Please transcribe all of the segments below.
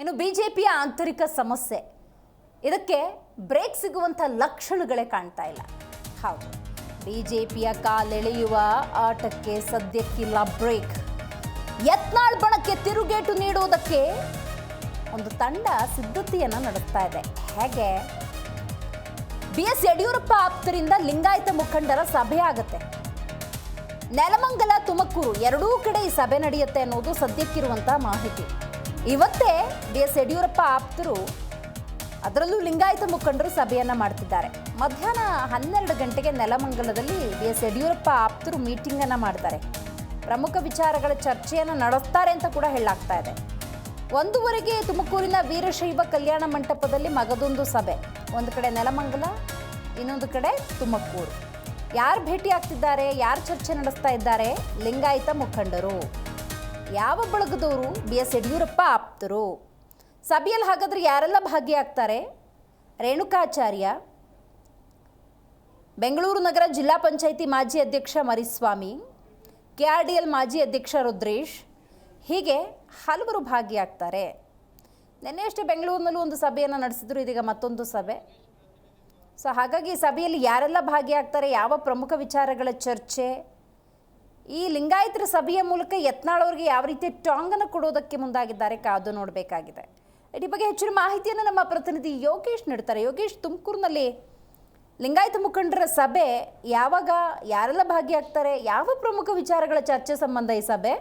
ಇನ್ನು ಬಿಜೆಪಿಯ ಆಂತರಿಕ ಸಮಸ್ಯೆ. ಇದಕ್ಕೆ ಬ್ರೇಕ್ ಸಿಗುವಂಥ ಲಕ್ಷಣಗಳೇ ಕಾಣ್ತಾ ಇಲ್ಲ. ಹೌದು, ಬಿಜೆಪಿಯ ಕಾಲೆಳೆಯುವ ಆಟಕ್ಕೆ ಸದ್ಯಕ್ಕಿಲ್ಲ ಬ್ರೇಕ್. ಯತ್ನಾಳ್ ಬಣಕ್ಕೆ ತಿರುಗೇಟು ನೀಡುವುದಕ್ಕೆ ಒಂದು ತಂಡ ಸಿದ್ಧತೆಯನ್ನು ನಡೆಸ್ತಾ ಇದೆ. ಹೇಗೆ? ಬಿ ಎಸ್ ಯಡಿಯೂರಪ್ಪ ಆಪ್ತರಿಂದ ಲಿಂಗಾಯತ ಮುಖಂಡರ ಸಭೆ ಆಗುತ್ತೆ. ನೆಲಮಂಗಲ ತುಮಕೂರು ಎರಡೂ ಕಡೆ ಈ ಸಭೆ ನಡೆಯುತ್ತೆ ಅನ್ನೋದು ಸದ್ಯಕ್ಕಿರುವಂತಹ ಮಾಹಿತಿ. ಇವತ್ತೇ ಬಿ ಎಸ್ ಯಡಿಯೂರಪ್ಪ ಆಪ್ತರು ಅದರಲ್ಲೂ ಲಿಂಗಾಯತ ಮುಖಂಡರು ಸಭೆಯನ್ನ ಮಾಡ್ತಿದ್ದಾರೆ. ಮಧ್ಯಾಹ್ನ ಹನ್ನೆರಡು ಗಂಟೆಗೆ ನೆಲಮಂಗಲದಲ್ಲಿ ಬಿ ಎಸ್ ಯಡಿಯೂರಪ್ಪ ಆಪ್ತರು ಮೀಟಿಂಗ್ ಅನ್ನ ಮಾಡ್ತಾರೆ. ಪ್ರಮುಖ ವಿಚಾರಗಳ ಚರ್ಚೆಯನ್ನು ನಡೆಸ್ತಾರೆ ಅಂತ ಕೂಡ ಹೇಳಲಾಗ್ತಾ ಇದೆ. ಒಂದೂವರೆಗೆ ತುಮಕೂರಿನ ವೀರಶೈವ ಕಲ್ಯಾಣ ಮಂಟಪದಲ್ಲಿ ಮಗದೊಂದು ಸಭೆ. ಒಂದು ಕಡೆ ನೆಲಮಂಗಲ, ಇನ್ನೊಂದು ಕಡೆ ತುಮಕೂರು. ಯಾರು ಭೇಟಿ ಆಗ್ತಿದ್ದಾರೆ, ಯಾರು ಚರ್ಚೆ ನಡೆಸ್ತಾ ಇದ್ದಾರೆ? ಲಿಂಗಾಯತ ಮುಖಂಡರು. ಯಾವ ಬಳಗದವರು ಬಿ ಎಸ್ ಯಡಿಯೂರಪ್ಪ ಆಪ್ತರು? ಸಭೆಯಲ್ಲಿ ಹಾಗಾದರೆ ಯಾರೆಲ್ಲ ಭಾಗಿಯಾಗ್ತಾರೆ? ರೇಣುಕಾಚಾರ್ಯ, ಬೆಂಗಳೂರು ನಗರ ಜಿಲ್ಲಾ ಪಂಚಾಯಿತಿ ಮಾಜಿ ಅಧ್ಯಕ್ಷ Mariswamy K R D L ಮಾಜಿ ಅಧ್ಯಕ್ಷ ರುದ್ರೇಶ್, ಹೀಗೆ ಹಲವರು ಭಾಗಿಯಾಗ್ತಾರೆ. ನಿನ್ನೆಯಷ್ಟೇ ಬೆಂಗಳೂರಿನಲ್ಲೂ ಒಂದು ಸಭೆಯನ್ನು ನಡೆಸಿದ್ರು, ಇದೀಗ ಮತ್ತೊಂದು ಸಭೆ. ಸೊ ಹಾಗಾಗಿ ಸಭೆಯಲ್ಲಿ ಯಾರೆಲ್ಲ ಭಾಗಿಯಾಗ್ತಾರೆ? ಯಾವ ಪ್ರಮುಖ ವಿಚಾರಗಳ ಚರ್ಚೆ? ಈ ಲಿಂಗಾಯತರ ಸಭೆಯ ಮೂಲಕ ಯತ್ನಾಳ್ ಯಾವ ರೀತಿ ಟಾಂಗನ್ನು ಕೊಡೋದಕ್ಕೆ ಮುಂದಾಗಿದ್ದಾರೆ ಕಾದು ನೋಡಬೇಕಾಗಿದೆ. ಈ ಬಗ್ಗೆ ಹೆಚ್ಚಿನ ಮಾಹಿತಿಯನ್ನು ನಮ್ಮ ಪ್ರತಿನಿಧಿ ಯೋಗೇಶ್ ನೀಡ್ತಾರೆ. ಯೋಗೇಶ್, ತುಮಕೂರಿನಲ್ಲಿ ಲಿಂಗಾಯತ ಮುಖಂಡರ ಸಭೆ ಯಾವಾಗ, ಯಾರೆಲ್ಲ ಭಾಗಿಯಾಗ್ತಾರೆ, ಯಾವ ಪ್ರಮುಖ ವಿಚಾರಗಳ ಚರ್ಚೆ ಸಂಬಂಧ ಈ ಸಭೆ?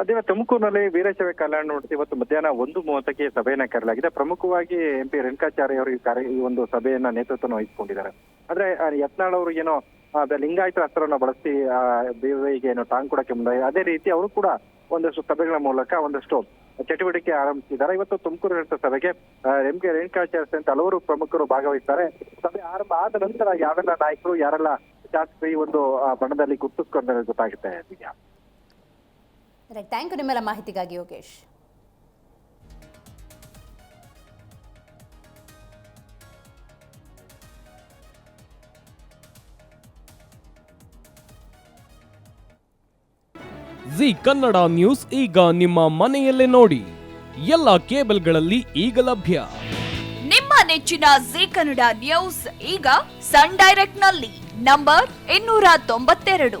ಅದೇ ತುಮಕೂರಿನಲ್ಲಿ ವೀರಶೈವ ಕಲ್ಯಾಣ ನೋಡ್ತಿ ಇವತ್ತು ಮಧ್ಯಾಹ್ನ ಒಂದು ಮೂವತ್ತಕ್ಕೆ ಸಭೆಯನ್ನ ಕರೆಯಲಾಗಿದೆ. ಪ್ರಮುಖವಾಗಿ ಎಂ ಪಿ ರೇಣುಕಾಚಾರ್ಯ ಅವರು ಈ ಕಾರ್ಯ ಈ ಒಂದು ಸಭೆಯನ್ನ ನೇತೃತ್ವವನ್ನು ವಹಿಸಿಕೊಂಡಿದ್ದಾರೆ. ಆದ್ರೆ ಯತ್ನಾಳ್ ಅವರು ಏನೋ ಲಿಂಗಾಯತ ಅಸ್ತ್ರವನ್ನ ಬಳಸಿ ಬಿವೈಗೆ ಏನೋ ಟಾಂಗ್ ಕೊಡಕ್ಕೆ ಮುಂದಾಗಿ ಅದೇ ರೀತಿ ಅವರು ಕೂಡ ಒಂದಷ್ಟು ಸಭೆಗಳ ಮೂಲಕ ಒಂದಷ್ಟು ಚಟುವಟಿಕೆ ಆರಂಭಿಸಿದ್ದಾರೆ. ಇವತ್ತು ತುಮಕೂರು ನಡೆದ ಸಭೆಗೆ ಎಂ ಕೆ ರೇಣುಕಾಚಾರ್ಯ ಸೇರಿದಂತೆ ಹಲವರು ಪ್ರಮುಖರು ಭಾಗವಹಿಸ್ತಾರೆ. ಸಭೆ ಆರಂಭ ಆದ ನಂತರ ಯಾವೆಲ್ಲ ನಾಯಕರು, ಯಾರೆಲ್ಲ ಶಾಸಕರು ಈ ಒಂದು ಬಣದಲ್ಲಿ ಗುರ್ತಿಸ್ಕೊಂಡ್ರೆ ಗೊತ್ತಾಗುತ್ತೆ ರೈಟ್ ಥ್ಯಾಂಕ್ ಯು ನಿಮ್ಮೆಲ್ಲ ಮಾಹಿತಿಗಾಗಿ ಯೋಗೇಶ್ ಜಿ ಕನ್ನಡ ನ್ಯೂಸ್ ಈಗ ನಿಮ್ಮ ಮನೆಯಲ್ಲೇ ನೋಡಿ. ಎಲ್ಲ ಕೇಬಲ್ಗಳಲ್ಲಿ ಈಗ ಲಭ್ಯ. ನಿಮ್ಮ ನೆಚ್ಚಿನ ಜಿ ಕನ್ನಡ ನ್ಯೂಸ್ ಈಗ ಸನ್ ಡೈರೆಕ್ಟ್ನಲ್ಲಿ ನಂಬರ್ ಇನ್ನೂರ ತೊಂಬತ್ತೆರಡು.